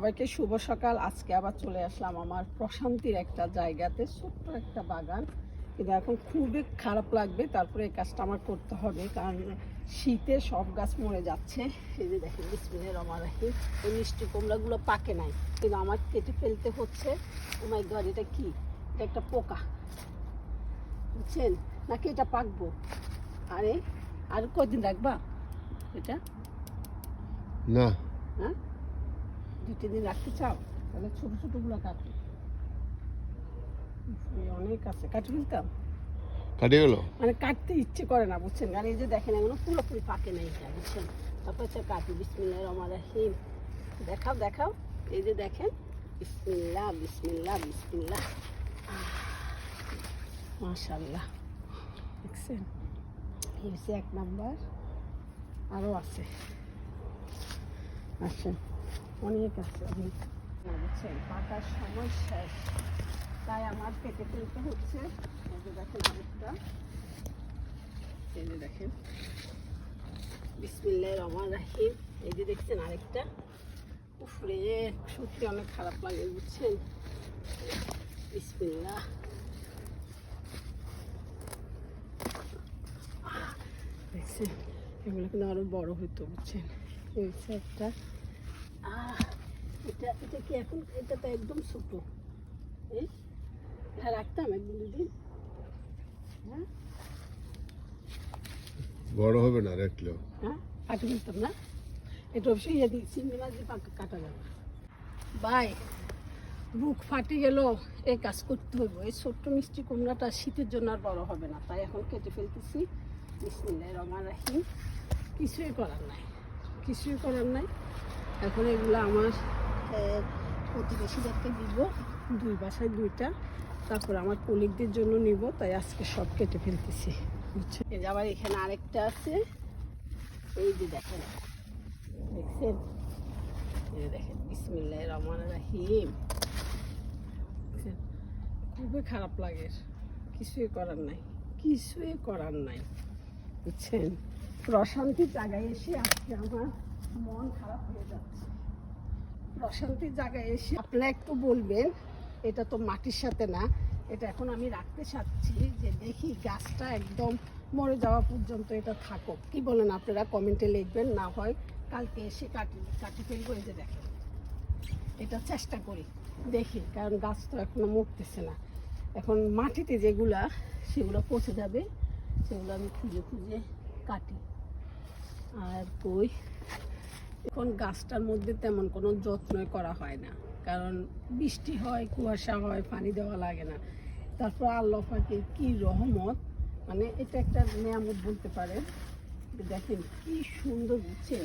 সবাইকে শুভ সকাল। আজকে আবার চলে আসলাম আমার প্রশান্তির একটা জায়গাতে ছোট্ট একটা বাগান। কিন্তু এখন খুবই খারাপ লাগবে তারপরে এই কাজটা আমার করতে হবে কারণ শীতে সব গাছ মরে যাচ্ছে। এই যে দেখেন বিসমিলের আমার এই মিষ্টি কুমড়াগুলো পাকে নাই কিন্তু আমার কেটে ফেলতে হচ্ছে। ওমাই গড এটা কি? এটা একটা পোকা। বুঝছেন? নাকি এটা পাকবো? আরে আর কদিন রাখবা এটা? না। হ্যাঁ? দু তিন দিন রাখতে চাও তাহলে ছোটো ছোটোগুলো কাটো। অনেক আছে। কাটি ফেলতাম কাটিয়ে গেল? মানে কাটতে ইচ্ছে করে না বুঝছেন? আর এই যে দেখেন এগুলো পুরোপুরি পাকে নেই বুঝছেন? তারপর হচ্ছে কাটি বিসমিল্লাহ রহমান রাহিম। দেখাও দেখাও। এই যে দেখেন বিসমিল্লাহ বিসমিল্লাহ বিসমিল্লাহ। মাশাল্লাহ দেখছেন? এই হচ্ছে এক নাম্বার। আরও আছে। আচ্ছা অনেক আছে। অনেক বুঝছেন পাকার সময় শেষ। তাই আমার কেটে ফেলতে হচ্ছে। এই দেখেন আরেকটা এই যে দেখেন। বিসমিল্লাহ রহমান রাহিম। এই যে দেখছেন আরেকটা। উফরে সত্যি অনেক খারাপ লাগে, বুঝছেন? বিসমিল্লাহ। দেখছেন? এগুলো কিন্তু আরও বড় হতো বুঝছেন? এই একটা এটা এটা কি এখন এটা তো একদম ছোট। এই এটা রাখতাম একদিন দুদিন। হ্যাঁ? বড় হবে না রাখলেও? হ্যাঁ কাটি ফেলতাম না। এটা অবশ্যই ইয়ে দিই চিংড়ি মাছ দিয়ে কাটা যাবে। বাই বুক ফাটে গেল এই কাজ করতে হইব। এই ছোট্ট মিষ্টি কুমড়াটা শীতের জন্য আর বড় হবে না। তাই এখন কেটে ফেলতেছি। বিসমিল্লাহ রহমান রাহিম। কিছুই করার নাই। কিছুই করার নাই। এখন এগুলো আমার প্রতিবেশীদেরকে দিব, দুই বাসায় দুইটা। তারপর আমার কলিগদের জন্য নিব, তাই আজকে সব কেটে ফেলতেছি বুঝছ আবার এখানে আরেকটা আছে। এই যে দেখেন, দেখছেন? দেখেন বিসমিল্লাহ রহমান রাহিম। খুবই খারাপ লাগে, কিছুই করার নাই, কিছুই করার নাই, বুঝছেন? প্রশান্তির জায়গায় এসে আজকে আমার মন খারাপ হয়ে যাচ্ছে। প্রশান্তির জায়গায় এসে আপনারা একটু বলবেন, এটা তো মাটির সাথে না, এটা এখন আমি রাখতে চাচ্ছি যে দেখি গাছটা একদম মরে যাওয়া পর্যন্ত এটা থাকুক। কি বলেন আপনারা? কমেন্টে লিখবেন, না হয় কালকে এসে কাটি কাটি ফেলব এই যে দেখেন। এটা চেষ্টা করি, দেখি, কারণ গাছ তো এখনও মরতেছে না। এখন মাটিতে যেগুলা, সেগুলো পচে যাবে, সেগুলো আমি খুঁজে খুঁজে কাটি। আর কই এখন গাছটার মধ্যে তেমন কোনো যত্নই করা হয় না। কারণ বৃষ্টি হয়, কুয়াশা হয়, পানি দেওয়া লাগে না। তারপর আল্লাহ পাকে কি রহমত মানে এটা একটা নিয়ামত বলতে পারেন দেখেন কি সুন্দর বুঝছেন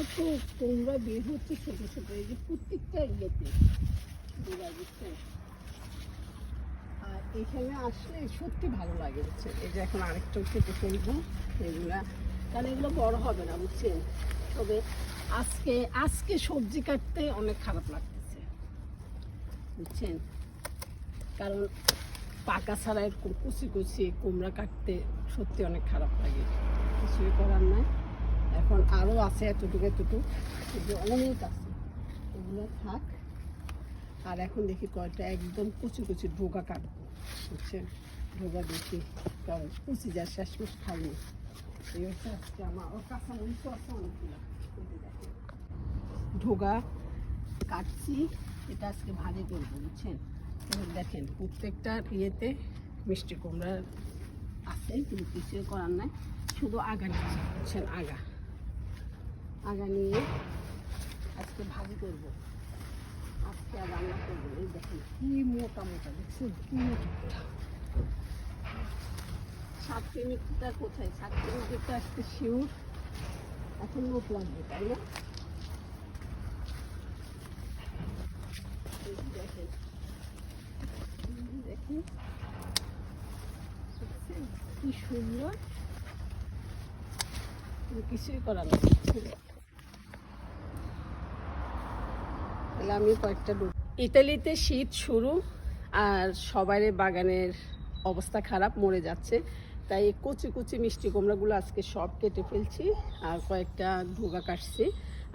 এত তোমরা বের হচ্ছে ছোটো ছোটো, এই যে প্রত্যেকটা ইয়েতে আর এখানে আসলে সত্যি ভালো লাগে বুঝছেন এই যে এখন আরেকটা কেটে ফেলব এগুলা, কারণ এগুলো বড় হবে না, বুঝছেন? তবে আজকে আজকে সবজি কাটতে অনেক খারাপ লাগতেছে। বুঝছেন? কারণ পাকা ছাড়া এরকম কুচি কুচি কুমড়া কাটতে সত্যি অনেক খারাপ লাগে। কিছুই করার নাই। এখন আরও আছে এতটুকু এতটুকু। অনেক আছে। এগুলো থাক। আর এখন দেখি কয়টা একদম কুচি কুচি ঢোকা কাটবো। বুঝছেন? ঢোকা দেখি। কারণ কুচি যা শেষমেশ খাইনি। এই হচ্ছে আজকে আমার ও কাঁচামরিচও আছে অনেকগুলো। ঢোকা, কাটছি, এটা আজকে ভাজি করব, বুঝছেন? দেখেন, প্রত্যেকটা ইয়েতে মিষ্টি কুমড়া আছে, কিন্তু কিছুই করার নাই, শুধু আগা নিচ্ছি, বুঝছেন? আগা। আগা নিয়ে আজকে ভাজি করব। আজকে আর রান্না করব এই দেখেন, কি মোটা মোটা দেখছেন কি মোটা শাক প্রেমিকটা কোথায় শাক প্রেমিকটা আজকে শিউর। এখন লোক লাগবে, তাই না? কিছুই তাহলে আমি কয়েকটা ইতালিতে শীত শুরু আর সবারই বাগানের অবস্থা খারাপ, মরে যাচ্ছে। তাই কচি কচি মিষ্টি কুমড়াগুলো আজকে সব কেটে ফেলছি আর কয়েকটা ঢোকা কাটছি।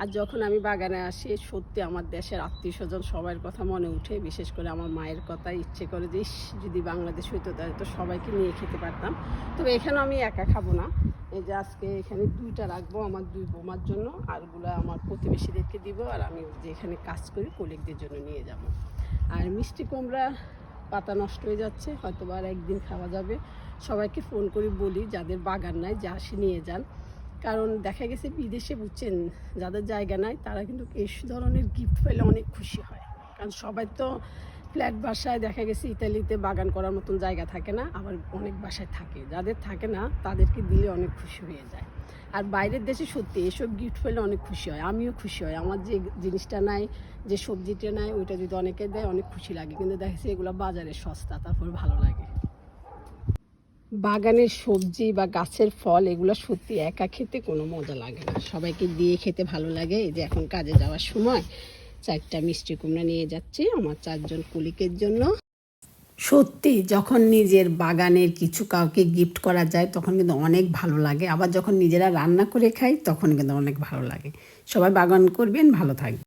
আর যখন আমি বাগানে আসি, সত্যি আমার দেশের আত্মীয় স্বজন সবার কথা মনে উঠে, বিশেষ করে আমার মায়ের কথা ইচ্ছে করে যে যদি বাংলাদেশ হইতো তাহলে তো সবাইকে নিয়ে খেতে পারতাম। তবে এখানে আমি একা খাব না। এই যে আজকে এখানে দুইটা রাখব আমার দুই বোমার জন্য, আরগুলো আমার প্রতিবেশীদেরকে দিব, আর আমি যে এখানে কাজ করি, কলিগদের জন্য নিয়ে যাব। আর মিষ্টি কুমড়া পাতা নষ্ট হয়ে যাচ্ছে হয়তো আর একদিন খাওয়া যাবে। সবাইকে ফোন করে বলি যাদের বাগান নাই, যা আসে নিয়ে যান। কারণ দেখা গেছে বিদেশে বুঝছেন, যাদের জায়গা নাই, তারা কিন্তু এই ধরনের গিফট পেলে অনেক খুশি হয়। কারণ সবাই তো ফ্ল্যাট বাসায় দেখা গেছে ইতালিতে বাগান করার মতন জায়গা থাকে না, আবার অনেক বাসায় থাকে। যাদের থাকে না, তাদেরকে দিলে অনেক খুশি হয়ে যায়। আর বাইরের দেশে সত্যি এসব গিফট পেলে অনেক খুশি হয়, আমিও খুশি হয়। আমার যে জিনিসটা নাই, যে সবজিটা নাই, ওইটা যদি অনেকে দেয়, অনেক খুশি লাগে। কিন্তু দেখা যাচ্ছে এগুলো বাজারে সস্তা, তারপর ভালো লাগে। বাগানের সবজি বা গাছের ফল, এগুলো সত্যি একা খেতে কোনো মজা লাগে না। সবাইকে দিয়ে খেতে ভালো লাগে। এই যে এখন কাজে যাওয়ার সময় চারটা মিষ্টি কুমড়া নিয়ে যাচ্ছি আমার চারজন কুলিকের জন্য। সত্যি, যখন নিজের বাগানের কিছু কাউকে গিফট করা যায়, তখন কিন্তু অনেক ভালো লাগে। আবার যখন নিজেরা রান্না করে খাই, তখন কিন্তু অনেক ভালো লাগে। সবাই বাগান করবেন, ভালো থাকবে